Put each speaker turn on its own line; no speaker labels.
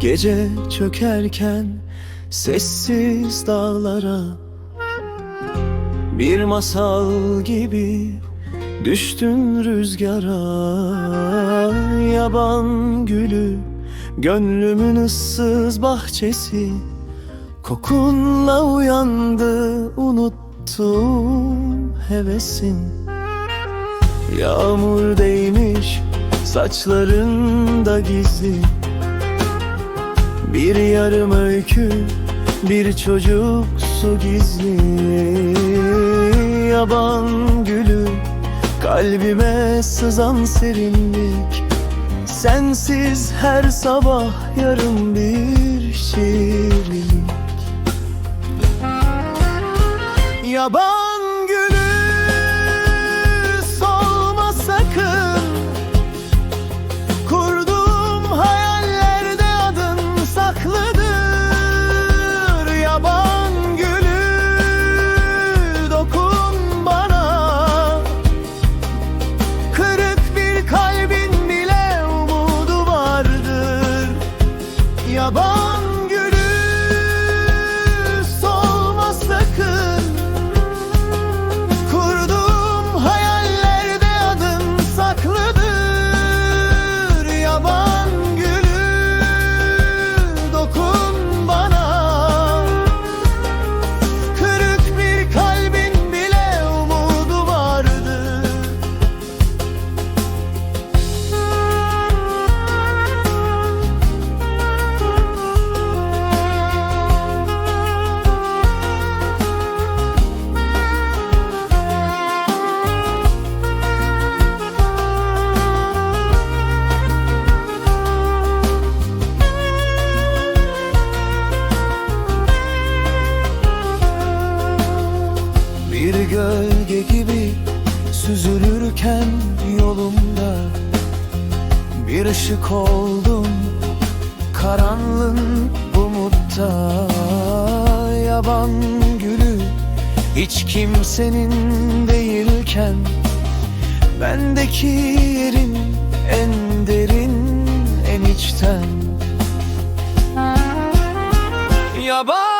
Gece çökerken sessiz dağlara Bir masal gibi düştün rüzgara. Yaban gülü gönlümün ıssız bahçesi Kokunla uyandı unuttum hevesin. Yağmur değmiş saçlarında gizli Bir yarım öykü bir çocuksu gizli. Yaban gülü kalbime sızan serinlik. Sensiz her sabah yarım bir şiirlik Yaban Yaban süzülürken yolumda Bir ışık oldum karanlığın umutta. Yaban gülü hiç kimsenin değilken Bendeki yerin en derin en içten. Yaban